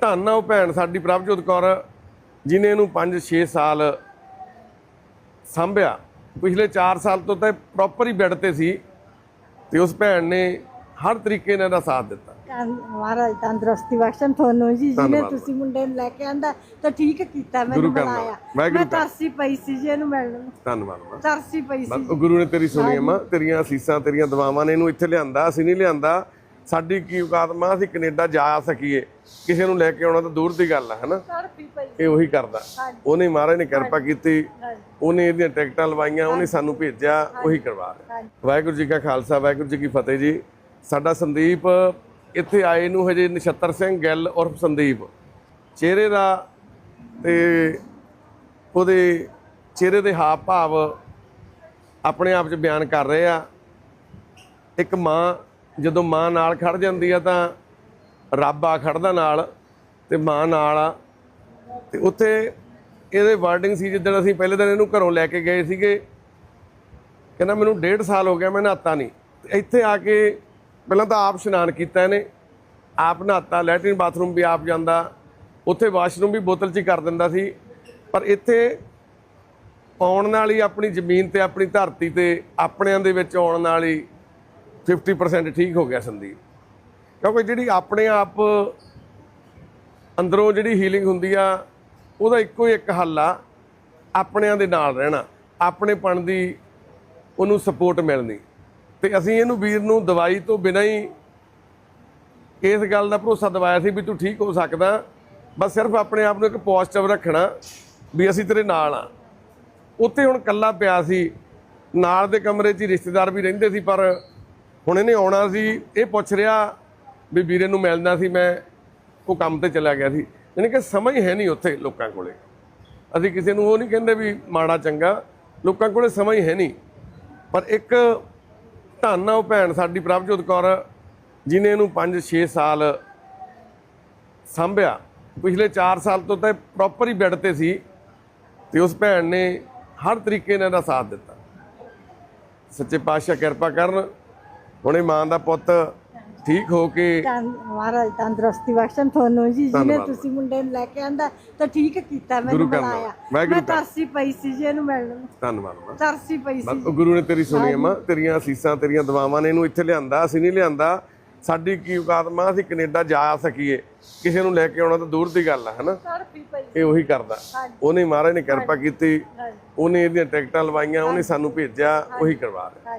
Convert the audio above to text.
ਧੰਨ ਆ ਉਹ ਭੈਣ ਸਾਡੀ ਪ੍ਰਭਜੋਤ ਕੌਰ ਜਿਨੇ ਇਹਨੂੰ 5-6 ਸਾਲ ਸੰਭਿਆ। ਪਿਛਲੇ 4 ਸਾਲ ਤੋਂ ਤਾਂ ਪ੍ਰੋਪਰ ਹੀ ਬੈੱਡ ਤੇ ਸੀ ਤੇ ਉਸ ਭੈਣ ਨੇ ਹਰ ਤਰੀਕੇ ਨਾਲ ਇਹਦਾ ਸਾਥ ਦਿੱਤਾ। ਮਹਾਰਾਜ ਤੰਦਰੁਸਤੀ ਬਖਸ਼ਣ ਤੁਹਾਨੂੰ ਜੀ ਜਿਹਨੇ। ਤੁਸੀਂ ਮੁੰਡੇ ਨੂੰ ਲੈ ਕੇ ਆਂਦਾ ਤਾਂ ਠੀਕ ਕੀਤਾ ਮੈਨੂੰ। ਵਾਹਿਗੁਰੂ ਮੈਂ। ਤਰਸੀ ਪਈ ਸੀ ਜੀ ਇਹਨੂੰ ਮਿਲਣ ਨੂੰ। ਧੰਨਵਾਦ ਮਾਂ ਤਰਸੀ ਪਈ ਸੀ ਗੁਰੂ ਨੇ ਤੇਰੀ ਸੁਣੀ ਮਾਂ ਤੇਰੀਆਂ ਅਸੀਸਾਂ ਤੇਰੀਆਂ ਦੁਆਵਾਂ ਨੇ ਇਹਨੂੰ ਇੱਥੇ ਲਿਆਂਦਾ ਅਸੀਂ ਨਹੀਂ ਲਿਆਂਦਾ। ਸਾਡੀ ਕੀ ਔਕਾਤ? ਮਾਂ ਅਸੀਂ ਕੈਨੇਡਾ ਜਾ ਸਕੀਏ। ਕਿਸੇ ਨੂੰ ਲੈ ਕੇ ਆਉਣਾ ਤਾਂ ਦੂਰ ਦੀ ਗੱਲ ਹੈ ਹਨਾ? ਇਹ ਉਹੀ ਕਰਦਾ। ਉਹਨੇ ਮਹਾਰਾਜ ਨੇ ਕਿਰਪਾ ਕੀਤੀ। ਉਹਨੇ ਇਹਦੀਆਂ ਟਿਕਟਾਂ ਲਵਾਈਆਂ ਉਹਨੇ ਸਾਨੂੰ ਭੇਜਿਆ ਉਹੀ ਕਰਵਾ ਰਿਹਾ। ਵਾਹਿਗੁਰੂ ਜੀ ਕਾ ਖਾਲਸਾ ਵਾਹਿਗੁਰੂ ਜੀ ਕੀ ਫਤਿਹ ਜੀ। ਸਾਡਾ ਸੰਦੀਪ ਇੱਥੇ ਆਏ ਨੂੰ ਹਜੇ ਨਛੱਤਰ ਸਿੰਘ ਗਿੱਲ ਉਰਫ ਸੰਦੀਪ। ਚਿਹਰੇ ਦਾ ਤੇ ਉਹਦੇ ਚਿਹਰੇ ਦੇ ਹਾਵ ਭਾਵ ਆਪਣੇ ਆਪ 'ਚ ਬਿਆਨ ਕਰ ਰਹੇ ਆ। ਇੱਕ ਮਾਂ ਜਦੋਂ ਮਾਂ ਨਾਲ ਖੜ ਜਾਂਦੀ ਆ ਤਾਂ ਰੱਬ ਆ ਖੜਦਾ ਨਾਲ ਤੇ ਮਾਂ ਨਾਲ ਆ। ਤੇ ਉੱਥੇ ਇਹਦੇ ਵਰਡਿੰਗ ਸੀ ਜਿੱਦਣ ਅਸੀਂ ਪਹਿਲੇ ਦਿਨ ਇਹਨੂੰ ਘਰੋਂ ਲੈ ਕੇ ਗਏ ਸੀਗੇ। ਕਹਿੰਦਾ ਮੈਨੂੰ ਡੇਢ ਸਾਲ ਹੋ ਗਿਆ, ਮੈਂ ਨਹਾਤਾ ਨਹੀਂ। ਤੇ ਇੱਥੇ ਆ ਕੇ ਪਹਿਲਾਂ ਤਾਂ ਆਪ ਇਸ਼ਨਾਨ ਕੀਤਾ ਇਹਨੇ। ਆਪ ਨਹਾਤਾ ਲੈਟਰਿਨ ਬਾਥਰੂਮ ਵੀ ਆਪ ਜਾਂਦਾ। ਉੱਥੇ ਵਾਸ਼ਰੂਮ ਵੀ ਬੋਤਲ 'ਚ ਹੀ ਕਰ ਦਿੰਦਾ ਸੀ। ਪਰ ਇੱਥੇ ਆਉਣ ਨਾਲ ਹੀ ਆਪਣੀ ਜ਼ਮੀਨ ਤੇ, ਆਪਣੀ ਧਰਤੀ ਤੇ, ਆਪਣਿਆਂ ਦੇ ਵਿੱਚ ਆਉਣ ਨਾਲ ਹੀ 50% ਠੀਕ ਹੋ ਗਿਆ ਸੰਦੀਪ। ਕਿਉਂਕਿ ਜਿਹੜੀ ਆਪਣੇ ਆਪ ਅੰਦਰੋਂ ਜਿਹੜੀ ਹੀਲਿੰਗ ਹੁੰਦੀ ਆ, ਉਹਦਾ ਇੱਕੋ ਇੱਕ ਹੱਲ ਆ, ਆਪਣਿਆਂ ਦੇ ਨਾਲ ਰਹਿਣਾ। ਆਪਣੇਪਣ ਦੀ ਉਹਨੂੰ ਸਪੋਰਟ ਮਿਲਣੀ। ਤੇ ਅਸੀਂ ਇਹਨੂੰ ਵੀਰ ਨੂੰ ਦਵਾਈ ਤੋਂ ਬਿਨਾਂ ਹੀ ਇਸ ਗੱਲ ਦਾ ਭਰੋਸਾ ਦਿਵਾਇਆ ਸੀ ਵੀ ਤੂੰ ਠੀਕ ਹੋ ਸਕਦਾ। ਬਸ ਸਿਰਫ ਆਪਣੇ ਆਪ ਨੂੰ ਇੱਕ ਪੋਜ਼ਿਟਿਵ ਰੱਖਣਾ ਵੀ ਅਸੀਂ ਤੇਰੇ ਨਾਲ ਆ। ਉੱਥੇ ਹੁਣ ਕੱਲਾ ਪਿਆ ਸੀ। ਨਾਲ ਦੇ ਕਮਰੇ 'ਚ ਹੀ ਰਿਸ਼ਤੇਦਾਰ ਵੀ ਰਹਿੰਦੇ ਸੀ, ਪਰ ਹੁਣ ਇਹਨੇ ਆਉਣਾ ਸੀ, ਇਹ ਪੁੱਛ ਰਿਹਾ ਵੀ ਵੀਰੇ ਨੂੰ ਮਿਲਣਾ ਸੀ, ਮੈਂ ਉਹ ਕੰਮ ਤੇ ਚਲਾ ਗਿਆ ਸੀ। ਯਾਨੀ ਕਿ ਸਮਝ ਹੈ ਨਹੀਂ ਉੱਥੇ ਲੋਕਾਂ ਕੋਲੇ। ਅਸੀਂ ਕਿਸੇ ਨੂੰ ਉਹ ਨਹੀਂ ਕਹਿੰਦੇ ਵੀ ਮਾੜਾ ਚੰਗਾ, ਲੋਕਾਂ ਕੋਲੇ ਸਮਝ ਹੈ ਨਹੀਂ। ਪਰ ਇੱਕ ਧੰਨ ਉਹ ਭੈਣ ਸਾਡੀ ਪ੍ਰਭਜੋਤ ਕੌਰ ਜਿਨੇ ਇਹਨੂੰ 5-6 ਸਾਲ ਸੰਭਿਆ। ਪਿਛਲੇ 4 ਸਾਲ ਤੋਂ ਤਾਂ ਪ੍ਰੋਪਰ ਹੀ ਬੈੱਡ ਤੇ ਸੀ ਤੇ ਉਸ ਭੈਣ ਨੇ ਹਰ ਤਰੀਕੇ ਨਾਲ ਇਹਦਾ ਸਾਥ ਦਿੱਤਾ। ਸੱਚੇ ਪਾਤਸ਼ਾਹ ਕਿਰਪਾ ਕਰਨ ਹੁਣੇ ਮਾਂ ਦਾ ਪੁੱਤ ਠੀਕ ਹੋ ਕੇ ਮਹਾਰਾਜ ਤੰਦਰੁਸਤੀ ਬਖਸ਼ਣ ਤੁਹਾਨੂੰ ਜੀ ਜਿਹਨੇ। ਤੁਸੀਂ ਮੁੰਡੇ ਨੂੰ ਲੈ ਕੇ ਆਂਦਾ ਤਾਂ ਠੀਕ ਕੀਤਾ ਮੈਨੂੰ। ਬੁਲਾਇਆ ਮੈਂ। ਤਰਸੀ ਪਈ ਸੀ ਜੀ ਇਹਨੂੰ ਮਿਲਣ ਧੰਨਵਾਦ ਮਾਂ। ਤਰਸੀ ਪਈ ਸੀ ਗੁਰੂ ਨੇ ਤੇਰੀ ਸੁਣੀ ਮਾਂ ਤੇਰੀਆਂ ਅਸੀਸਾਂ ਤੇਰੀਆਂ ਦੁਆਵਾਂ ਨੇ ਇਹਨੂੰ ਇੱਥੇ ਲਿਆਂਦਾ ਅਸੀਂ ਨਹੀਂ ਲਿਆਂਦਾ। ਸਾਡੀ ਕੀ ਔਕਾਤ ਮਾਂ ਅਸੀਂ ਕੈਨੇਡਾ ਜਾ ਸਕੀਏ। ਕਿਸੇ ਨੂੰ ਲੈ ਕੇ ਆਉਣਾ ਤਾਂ ਦੂਰ ਦੀ ਗੱਲ ਹੈ ਹਨਾ? ਇਹ ਉਹੀ ਕਰਦਾ। ਉਹਨੇ ਮਹਾਰਾਜ ਨੇ ਕਿਰਪਾ ਕੀਤੀ। ਉਹਨੇ ਇਹਦੀਆਂ ਟਿਕਟਾਂ ਲਵਾਈਆਂ ਉਹਨੇ ਸਾਨੂੰ ਭੇਜਿਆ ਉਹੀ ਕਰਵਾ ਰਿਹਾ।